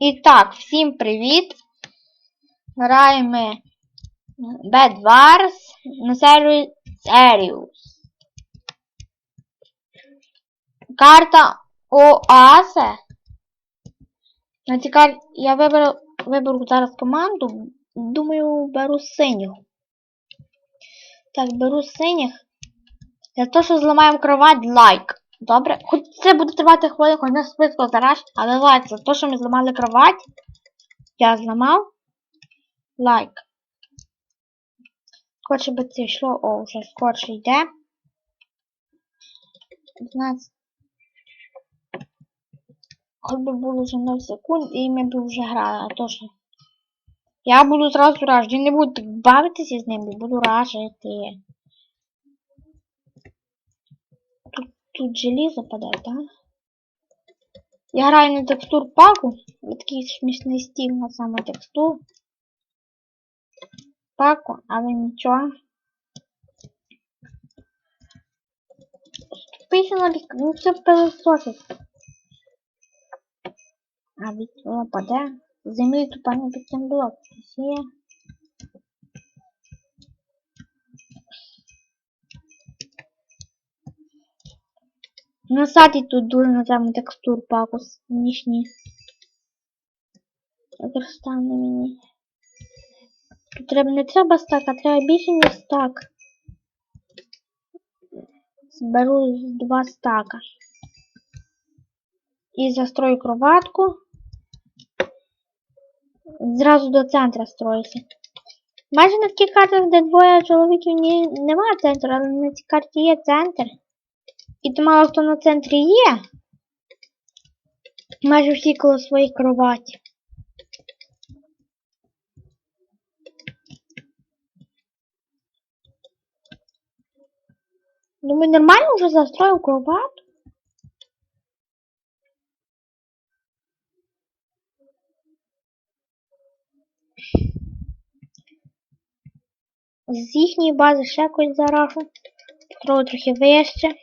І так, всім привіт! Граємо Bed Wars на сервері Serious. Карта ОАСЕ. На я виберу, виберу зараз команду. Думаю, беру синю. Так, беру синіх. За те, що зламаємо кровать, лайк. Добре? Хоч це буде тривати хвилин, хоч не швидко зараз, але лайк за те, що ми зламали кровать. Я зламав. Лайк. Скорше би це йшло, о, вже скорше йде. 12. Хоч би було вже 0 секунд і ми б вже грали, а то що. Я буду зразу ражити. Не буду так бавитися з ними, буду ражити. Тут, желізо падає, так? Я граю на текстур паку. Такий смішний стіль на саме текстур. Паку, але нічого. Писано, ну це пилососить. А від воно паде. З Землі тупо не блок. Є. Насадить Ну, тут дуже на текстур паку смішні. Використання мені. Тут треба не треба стак, а треба більше ніж стак. Зберу два стака. І застрою кроватку. Зразу до центра строюся. Майже на таких картах, де двоє чоловіків немає центру, але на цій карті є центр. І то мало хто на центрі є. Майже всі коло своїх кроватів. Думаю, нормально вже застроїв кровать? З їхньої бази ще якось заражу. Трохи трохи вище.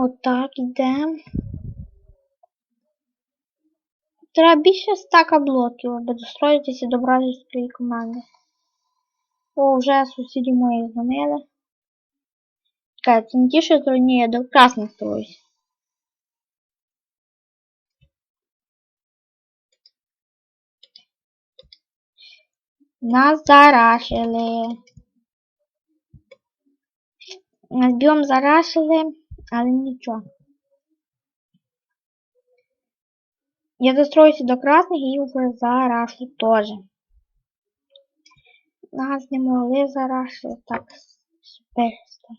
Отак йдемо. Треба більше стака блоків, аби достроїтися і добрати свої команди. О, вже сусіді мої зламили. Чекай, це не ті, що ні, я до красних строюсь. Нас зарашили. Нас бьом зарашили, але нічого. Я достроюся до красних і вже зарашу теж. Нас не могли зарашити так швидко.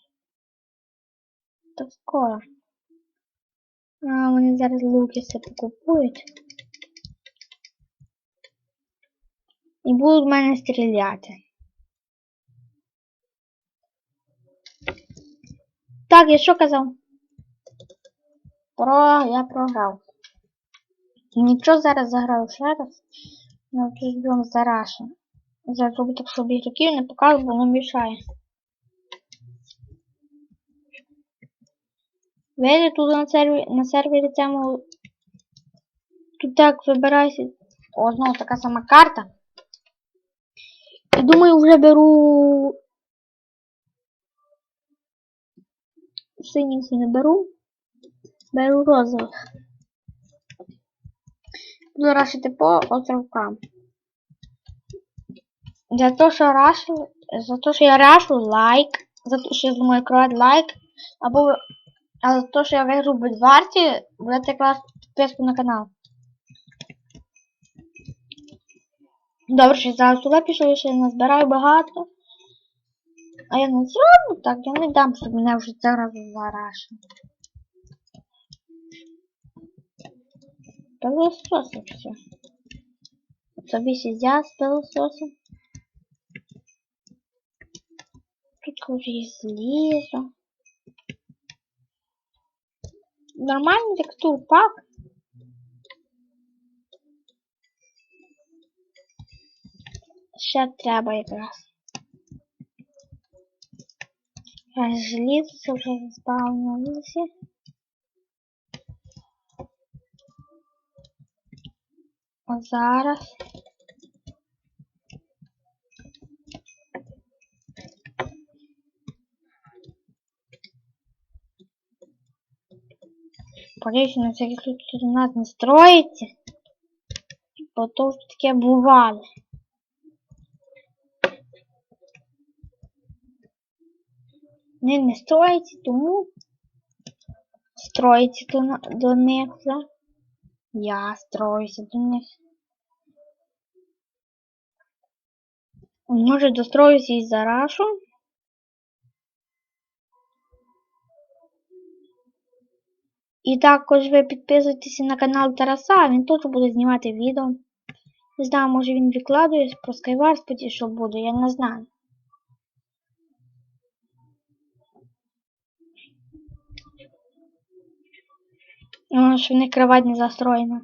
Так скоро. А, вони зараз луки все покупують. І будуть в мене стріляти. Так, я що казав? Про я програв. Нічого зараз заграю ще раз. Ну, тут бьем зараши. Зараз зроблю так, щоб ігроків не показував, бо воно мішає. Видите, тут на сервері, на сервері цьому тут так вибирайся. О, знову така сама карта. І думаю, вже беру синіх не беру. Беру розових. Буду рашити по островкам. За то, що рашу, за то, що я рашу лайк, за то, що я думаю кровать лайк, або а за то, що я виграю Бедварті, будете класти підписку на канал. Добре, що зараз туди пішов, що я назбираю багато. А я не зроблю так, я не дам, щоб мене вже зараз зарашили. Пилососи все. Собі сидять з пилососом. Тут уже є злізо. Нормальний текстур пак. Ще треба якраз. Желізо вже заспавнилося. А зараз. Поліція на всякий случай у нас не строїться. Бо то вже таке бувало. Не, не строїться, тому строїться до, них. Я строюся до них. Може достроюся і за Рашу. І також ви підписуйтеся на канал Тараса, він теж буде знімати відео. Не знаю, може він викладує про Skywars, що буде, я не знаю. О, що в них кровать не застроєна.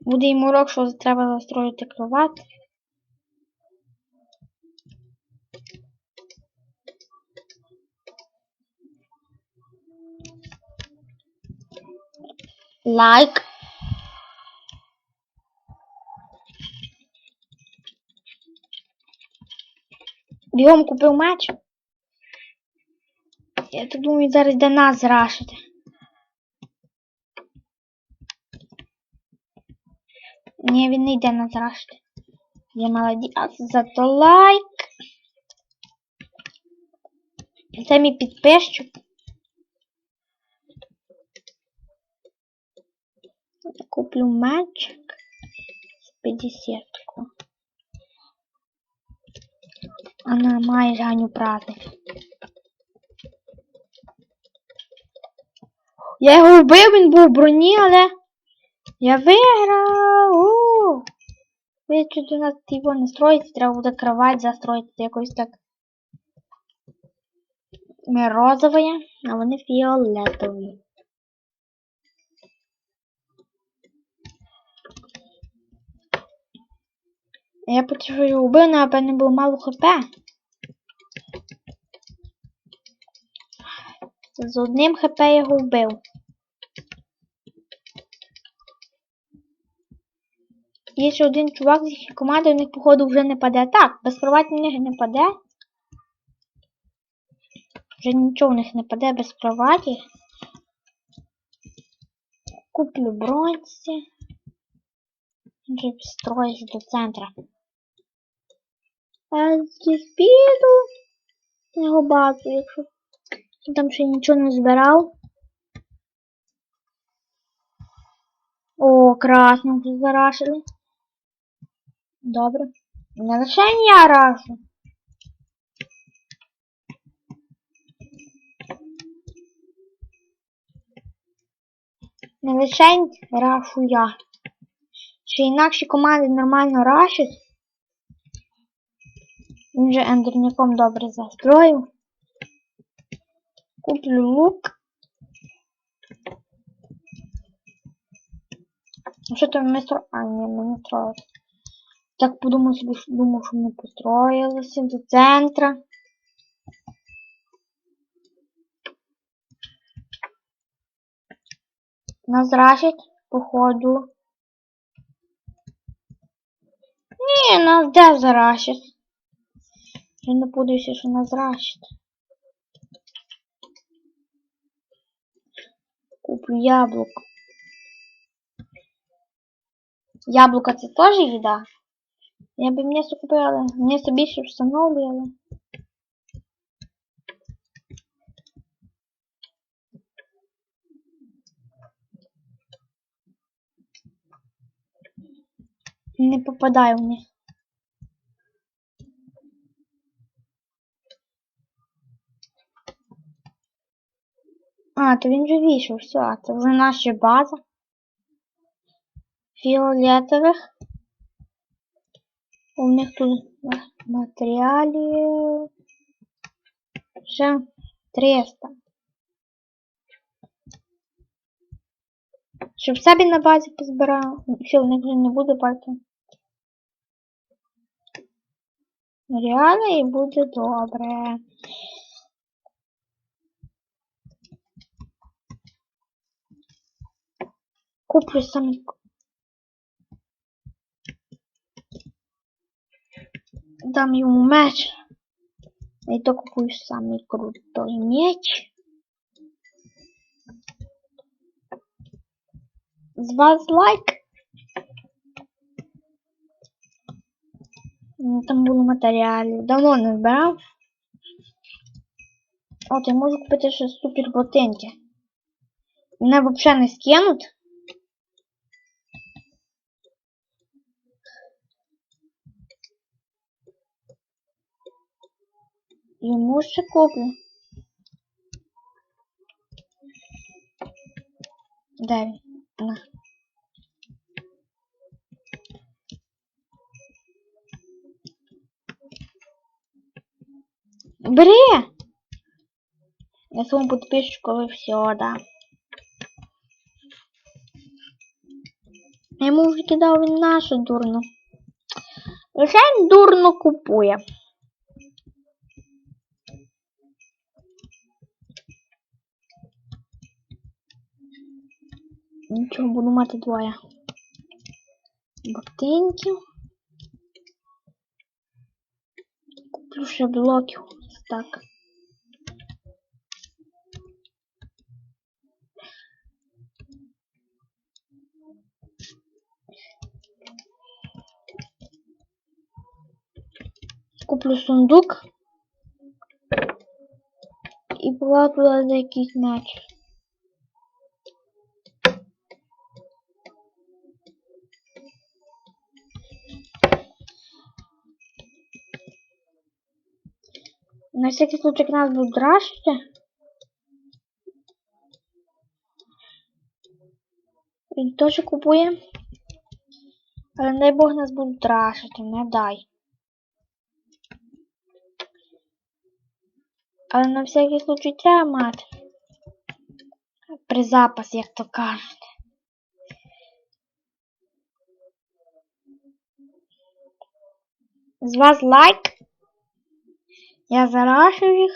Буде їм урок, що треба застроїти кровать. Лайк. Бігом купив меч. Я так думаю, зараз до нас зрашити. Ні, він не йде нас зрашити. Я молодець, зато лайк. Це мій. Куплю мальчик з 50 Вона має Ганю праздник. Я його вбив, він був в броні, але я виграв. У! Ви чуть у нас його не строїться, треба буде кровать застроїти якось так. Ми розові, а вони фіолетові. Я почему його убив, але напевне було мало хп. З одним хп його вбив. Ще один чувак з їхньої команди, у них, походу, вже не паде. Так, без кроваті в них не паде. Вже нічого в них не паде без кроваті. Куплю бронці. Вже строюсь до центра. А зі спіду його базу, якщо там ще нічого не збирав. О, красно вже зарашили. Добре. Не лише я рашу. Не лише рашу я. Чи інакші команди нормально рашать. Він же ендерняком добре застроїв. Куплю лук. Ну що там ми. А, ні, не строїли. Так подумав собі, що думав, що ми построїлися до центра. Нас походу. Ні, нас де зарашить? Я не подивився, що нас. Куплю яблук. Яблука це теж їда? Я би м'ясо купила, м'ясо більше встановлювала. Не попадаю в них. А, то він вже вийшов, все, це вже наша база. Фіолетових. У них тут матеріалів вже 300. Щоб собі на базі позбирав. Все, в них вже не буде бати. Реально і буде добре. Куплю сам Дам йому меч. І то купую самий крутой меч. З вас лайк. Там було матеріалів. Давно не збирав. От, я можу купити ще супер ботинки. Мене взагалі не скинуть. Йому ще куплю. На. Бери! Я своему подписчику все, да. Я йому вже кидав він нашу дурно. Лише дурно купує. Нічого, буду мати двоє. Ботинків. Куплю ще блоків. Так. Куплю сундук. І туди за якийсь меч. Всякий случай к нас будуть драшити. Він теж купує. Але дай Бог нас будуть драшити, не дай. Але на всякий случай треба мати. При запас, як то кажуть. З вас лайк. Я зарашу їх.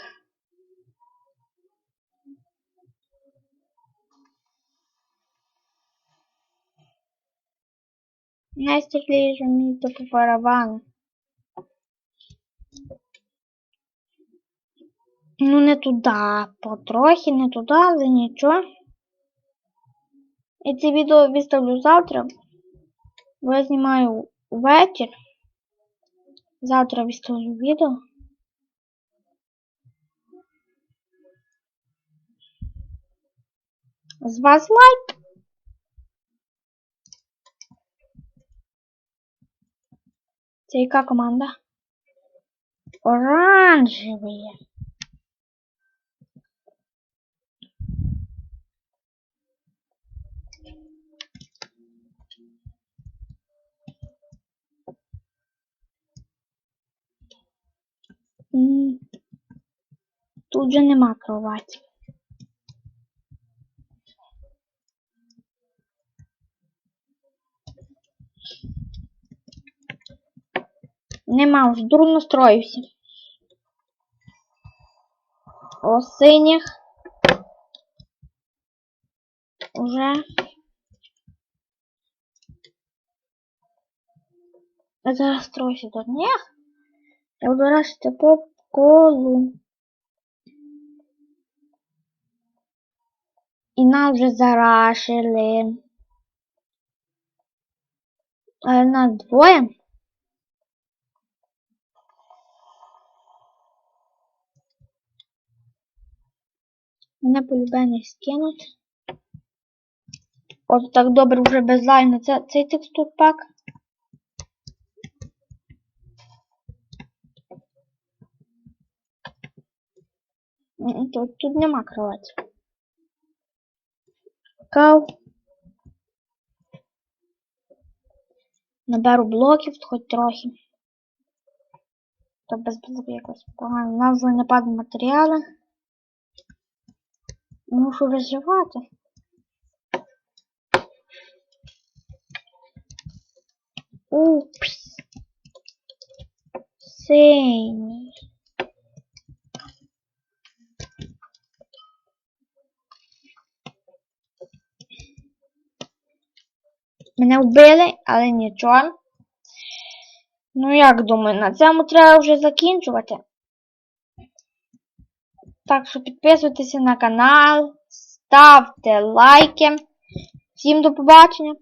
Настя ліже мені то по барабану. Ну не туди, потрохи не туди, але нічого. Я це відео виставлю завтра. Бо я знімаю вечір. Завтра виставлю відео. З вас лайк. Це яка команда? Оранжеві. Тут же нема кроваті. Нема, вже дурно строївся. О синіх. Уже. Я зараз строюся до них. Я буду рашити по колу. І нас вже зарашили. Але нас двоє. Мене полюбені скинуть. От так добре вже без лайну. Це цей текстур пак. Тут, тут нема кроваті. Кав. Наберу блоків хоч трохи. То без блоків якось погано. У нас не падають матеріали. Мушу виживати. Упс. Синій. Мене вбили, але нічого. Ну як думаю, на цьому треба вже закінчувати. Так що підписуйтеся на канал, ставте лайки. Всім до побачення!